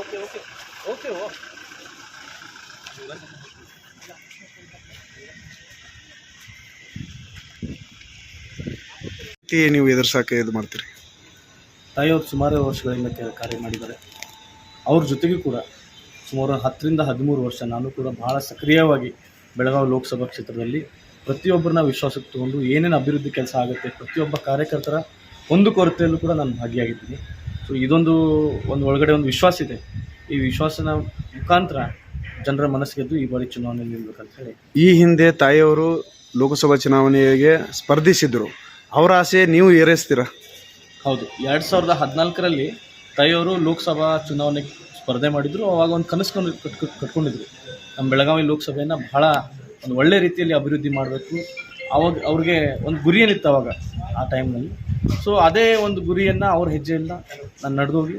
Okay okay okay. ಓ ನೀವು ಎದುರ್ಸಾಕೆ ಇದು ಮಾಡ್ತೀರಿ? ತಾಯಿಯವರು ಸುಮಾರು ವರ್ಷಗಳಿಂದ ಕಾರ್ಯ ಮಾಡಿದ್ದಾರೆ. ಅವ್ರ ಜೊತೆಗೂ ಕೂಡ ಸುಮಾರು ಹತ್ತರಿಂದ ಹದಿಮೂರು ವರ್ಷ ನಾನು ಕೂಡ ಬಹಳ ಸಕ್ರಿಯವಾಗಿ ಬೆಳಗಾವಿ ಲೋಕಸಭಾ ಕ್ಷೇತ್ರದಲ್ಲಿ ಪ್ರತಿಯೊಬ್ಬರನ್ನ ವಿಶ್ವಾಸಕ್ಕೆ ತಗೊಂಡು ಏನೇನು ಅಭಿವೃದ್ಧಿ ಕೆಲಸ ಆಗುತ್ತೆ, ಪ್ರತಿಯೊಬ್ಬ ಕಾರ್ಯಕರ್ತರ ಒಂದು ಕೊರತೆಯಲ್ಲೂ ಕೂಡ ನಾನು ಭಾಗಿಯಾಗಿದ್ದೀನಿ. ಸೊ ಇದೊಂದು ಒಂದು ಒಳಗಡೆ ಒಂದು ವಿಶ್ವಾಸ ಇದೆ. ಈ ವಿಶ್ವಾಸನ ಮುಖಾಂತರ ಜನರ ಮನಸ್ಸಿಗೆದ್ದು ಈ ಬಾರಿ ಚುನಾವಣೆಯಲ್ಲಿ ನಿಲ್ಬೇಕಂತ ಹೇಳಿ. ಈ ಹಿಂದೆ ತಾಯಿಯವರು ಲೋಕಸಭಾ ಚುನಾವಣೆಗೆ ಸ್ಪರ್ಧಿಸಿದ್ರು. ಅವರ ಆಸೆ ನೀವು ಏರೈಸ್ತೀರಾ ಹೌದು. ಎರಡು ಸಾವಿರದ ಹದಿನಾಲ್ಕರಲ್ಲಿ ತಾಯಿಯವರು ಲೋಕಸಭಾ ಚುನಾವಣೆಗೆ ಸ್ಪರ್ಧೆ ಮಾಡಿದ್ರು. ಅವಾಗ ಒಂದು ಕನಸು ಕನ್- ಕಟ್ ಕಟ್ಕೊಂಡಿದ್ರು. ನಮ್ಮ ಬೆಳಗಾವಿ ಲೋಕಸಭೆಯನ್ನು ಬಹಳ ಒಂದು ಒಳ್ಳೆ ರೀತಿಯಲ್ಲಿ ಅಭಿವೃದ್ಧಿ ಮಾಡಬೇಕು. ಅವಾಗ ಅವ್ರಿಗೆ ಒಂದು ಗುರಿ ಏನಿತ್ತು ಅವಾಗ ಆ ಟೈಮ್ನಲ್ಲಿ ಸೊ ಅದೇ ಒಂದು ಗುರಿಯನ್ನು ಅವ್ರ ಹೆಜ್ಜೆಯಿಂದ ನಾನು ನಡೆದೋಗಿ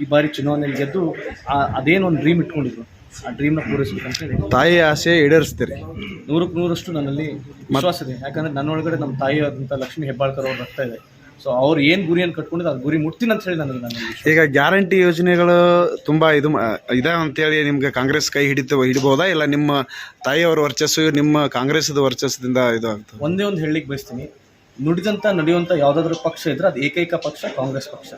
ಈ ಬಾರಿ ಚುನಾವಣೆಯಲ್ಲಿ ಗೆದ್ದು ಆ- ಅದೇನು ಒಂದು ಡ್ರೀಮ್ ಇಟ್ಕೊಂಡಿದ್ರು. ಆ ಡ್ರೀಮ್ನ ಪೂರೈಸ್ಬೇಕಂತೇಳಿ ತಾಯಿ ಆಸೆ ಈಡೇರಿಸ್ತೀರಿ? ನೂರಕ್ಕೆ ನೂರಷ್ಟು ನನ್ನಲ್ಲಿ ವಿಶ್ವಾಸ ಇದೆ. ಯಾಕಂದರೆ ನನ್ನೊಳಗಡೆ ನಮ್ಮ ತಾಯಿ ಆದಂಥ ಲಕ್ಷ್ಮೀ ಹೆಬ್ಬಾಳ್ಕರ್ ಅವ್ರು ಬರ್ತಾ ಇದೆ. ಸೊ ಅವ್ರು ಏನು ಗುರಿಯನ್ನು ಕಟ್ಕೊಂಡಿದ್ದು ಅದು ಗುರಿ ಮುಟ್ತೀನಿ ಅಂತ ಹೇಳಿ ನನಗೆ ನನಗೆ ಈಗ ಗ್ಯಾರಂಟಿ ಯೋಜನೆಗಳು ತುಂಬಾ ಇದು ಮ- ಇದೆ ಅಂತೇಳಿ ನಿಮ್ಗೆ ಕಾಂಗ್ರೆಸ್ ಕೈ ಹಿಡಿತ ಹಿಡಬಹುದಾ ಇಲ್ಲ ನಿಮ್ಮ ತಾಯಿಯವರ ವರ್ಚಸ್ಸು ನಿಮ್ಮ ಕಾಂಗ್ರೆಸ್ದ ವರ್ಚಸ್ಸದಿಂದ ಇದು ಆಗ್ತದೆ ಒಂದೇ ಒಂದು ಹೇಳಲಿಕ್ಕೆ ಬಯಸ್ತೀನಿ. ನುಡಿದಂಥ ನಡೆಯುವಂಥ ಯಾವುದಾದ್ರೂ ಪಕ್ಷ ಇದ್ರೆ ಅದು ಏಕೈಕ ಪಕ್ಷ ಕಾಂಗ್ರೆಸ್ ಪಕ್ಷ.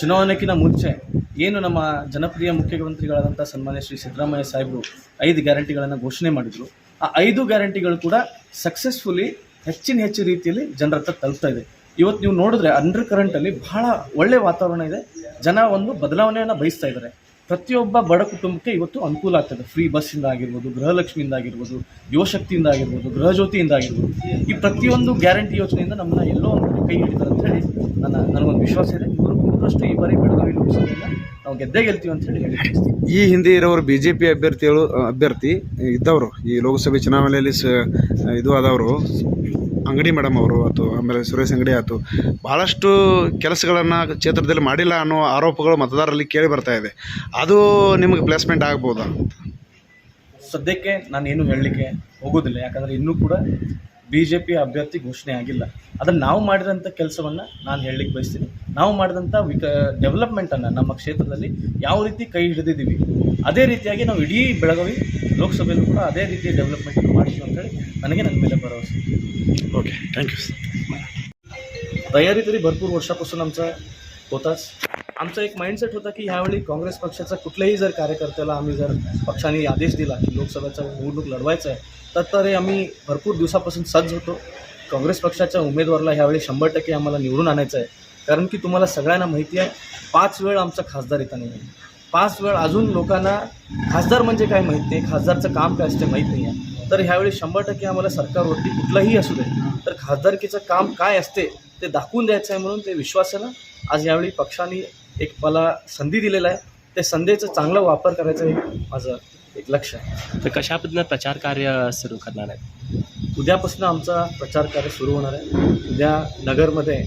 ಚುನಾವಣೆಗಿಂತ ಮುಂಚೆ ಏನು ನಮ್ಮ ಜನಪ್ರಿಯ ಮುಖ್ಯಮಂತ್ರಿಗಳಾದಂಥ ಸನ್ಮಾನ್ಯ ಶ್ರೀ ಸಿದ್ದರಾಮಯ್ಯ ಸಾಹೇಬರು ಐದು ಗ್ಯಾರಂಟಿಗಳನ್ನು ಘೋಷಣೆ ಮಾಡಿದರು. ಆ ಐದು ಗ್ಯಾರಂಟಿಗಳು ಕೂಡ ಸಕ್ಸಸ್ಫುಲಿ ಹೆಚ್ಚಿನ ಹೆಚ್ಚು ರೀತಿಯಲ್ಲಿ ಜನರ ಹತ್ರ ತಲುಪ್ತಾ ಇದೆ. ಇವತ್ತು ನೀವು ನೋಡಿದ್ರೆ ಅಂಡರ್ ಕರೆಂಟಲ್ಲಿ ಬಹಳ ಒಳ್ಳೆ ವಾತಾವರಣ ಇದೆ. ಜನ ಒಂದು ಬದಲಾವಣೆಯನ್ನು ಬಯಸ್ತಾ ಇದ್ದಾರೆ. ಪ್ರತಿಯೊಬ್ಬ ಬಡ ಕುಟುಂಬಕ್ಕೆ ಇವತ್ತು ಅನುಕೂಲ ಆಗ್ತದೆ. ಫ್ರೀ ಬಸ್ಸಿಂದ ಆಗಿರ್ಬೋದು, ಗೃಹಲಕ್ಷ್ಮಿಯಿಂದ ಆಗಿರ್ಬೋದು, ಯುವಶಕ್ತಿಯಿಂದ ಆಗಿರ್ಬೋದು, ಗೃಹಜ್ಯೋತಿಯಿಂದ ಆಗಿರ್ಬೋದು. ಈ ಪ್ರತಿಯೊಂದು ಗ್ಯಾರಂಟಿ ಯೋಜನೆಯಿಂದ ನಮ್ಮನ್ನ ಎಲ್ಲೋ ಒಂದು ಕೈ ಹಿಡಿತಾರೆ ಅಂತ ಹೇಳಿ ನನ್ನ, ನನಗೊಂದು ವಿಶ್ವಾಸ ಇದೆ. ಇವರು ನೂರಷ್ಟು ಈ ಬಾರಿ ಬೆಳಗಾವಿ ಲೋಕಸಭೆಯಿಂದ ನಾವು ಗೆದ್ದೇ ಗೆಲ್ತೀವಿ ಅಂತ ಹೇಳಿ ಹೇಳಿ. ಈ ಹಿಂದೆ ಇರೋರು ಬಿ ಜೆ ಪಿ ಅಭ್ಯರ್ಥಿಗಳು ಅಭ್ಯರ್ಥಿ ಇದ್ದವರು ಈ ಲೋಕಸಭೆ ಚುನಾವಣೆಯಲ್ಲಿ ಸ ಇದು ಆದವರು ಅಂಗಡಿ ಮೇಡಮ್ ಅವರು ಆಯ್ತು ಆಮೇಲೆ ಸುರೇಶ್ ಅಂಗಡಿ ಆಯಿತು ಭಾಳಷ್ಟು ಕೆಲಸಗಳನ್ನು ಕ್ಷೇತ್ರದಲ್ಲಿ ಮಾಡಿಲ್ಲ ಅನ್ನೋ ಆರೋಪಗಳು ಮತದಾರರಲ್ಲಿ ಕೇಳಿ ಬರ್ತಾ ಇದೆ. ಅದು ನಿಮಗೆ ಪ್ಲೇಸ್ಮೆಂಟ್ ಆಗ್ಬೋದಾ? ಸದ್ಯಕ್ಕೆ ನಾನು ಏನು ಹೇಳಲಿಕ್ಕೆ ಹೋಗೋದಿಲ್ಲ. ಯಾಕಂದರೆ ಇನ್ನೂ ಕೂಡ ಬಿ ಜೆ ಪಿ ಅಭ್ಯರ್ಥಿ ಘೋಷಣೆ ಆಗಿಲ್ಲ ಅದನ್ನು ನಾವು ಮಾಡಿದಂಥ ಕೆಲಸವನ್ನು ನಾನು ಹೇಳಲಿಕ್ಕೆ ಬಯಸ್ತೀನಿ ನಾವು ಮಾಡಿದಂಥ ವಿಕ ಡೆವಲಪ್ಮೆಂಟನ್ನು ನಮ್ಮ ಕ್ಷೇತ್ರದಲ್ಲಿ ಯಾವ ರೀತಿ ಕೈ ಹಿಡಿದಿದ್ದೀವಿ ಅದೇ ರೀತಿಯಾಗಿ ನಾವು ಇಡೀ ಬೆಳಗಾವಿ ಲೋಕಸಭೆಯಲ್ಲೂ ಕೂಡ ಅದೇ ರೀತಿಯ ಡೆವಲಪ್ಮೆಂಟ್ ಮಾಡ್ತೀವಿ ಅಂತೇಳಿ ನನಗೆ ನನ್ನ ಮೇಲೆ भरोसा ओके थँक्यू तयारी तरी भरपूर वर्षापासून आमचा होताच. आमचा एक माइंडसेट होता की ह्यावेळी काँग्रेस पक्षाचा कुठल्याही जर कार्यकर्त्याला आम्ही जर पक्षाने आदेश दिला की लोकसभेचा निवडणूक लढवायचं आहे तर तरी आम्ही भरपूर दिवसापासून सज्ज होतो. काँग्रेस पक्षाच्या उमेदवाराला ह्यावेळी शंभर टक्के आम्हाला निवडून आणायचं आहे. कारण की तुम्हाला सगळ्यांना माहिती आहे पाच वेळ आमचा खासदार येता नाही आहे. पाच वेळ अजून लोकांना खासदार म्हणजे काय माहीत नाही खासदारचं काम काय असते माहीत नाही आहे. तर ह्यावेळी शंभर टक्के आम्हाला सरकारवरती कुठलंही असू दे तर खासदारकीचं काम काय असते ते दाखवून द्यायचं आहे म्हणून ते विश्वासानं आज यावेळी पक्षाने एक मला संधी दिलेला आहे. त्या संधीचा चांगला वापर करायचं हे माझं एक लक्ष आहे. तर कशा पद्धतीनं प्रचार कार्य सुरू करणार आहे उद्यापासून आमचा प्रचार कार्य सुरू होणार आहे. उद्या नगरमध्ये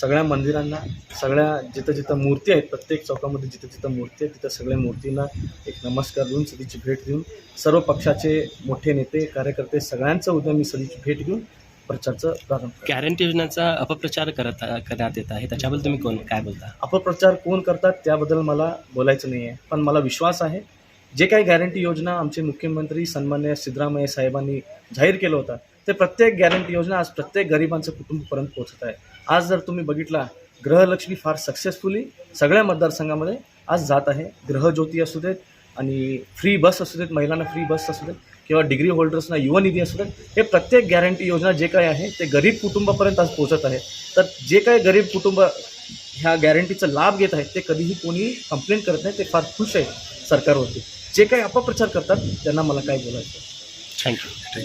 सगळ्या मंदिरांना सगळ्या जिथं जिथं मूर्ती आहेत प्रत्येक चौकामध्ये जिथं जिथं मूर्ती आहे तिथं सगळ्या मूर्तींना एक नमस्कार देऊन सदीची भेट देऊन सर्व पक्षाचे मोठे नेते कार्यकर्ते सगळ्यांचं उद्या मी सदीची भेट घेऊन प्रचारचं प्रारंभ. गॅरंटी योजनेचा अपप्रचार करत करण्यात येत आहे. त्याच्याबद्दल तुम्ही कोण काय बोलता? अपप्रचार कोण करतात त्याबद्दल मला बोलायचं नाही आहे पण मला विश्वास आहे जे काही गॅरंटी योजना आमचे मुख्यमंत्री सन्मान्य सिद्धरामय्या साहेबांनी जाहीर केलं होतं ते प्रत्येक गॅरंटी योजना आज प्रत्येक गरिबांचं कुटुंबपर्यंत पोहोचत आहे. आज जर तुम्ही बघितला गृहलक्ष्मी फार सक्सेसफुली सगळ्या मतदारसंघामध्ये आज जात आहे. गृहज्योती असू देत आणि फ्री बस असू देत महिलांना फ्री बस असू देत किंवा डिग्री होल्डर्सना युवनिधी असू देत हे प्रत्येक गॅरंटी योजना जे काही आहे ते गरीब कुटुंबापर्यंत आज पोहोचत आहे. तर जे काही गरीब कुटुंब ह्या गॅरंटीचा लाभ घेत आहेत ते कधीही कोणी कंप्लेंट करत नाही ते फार खुश आहे सरकारवरती. जे काही अपप्रचार करतात त्यांना मला काय बोलायचं थँक्यू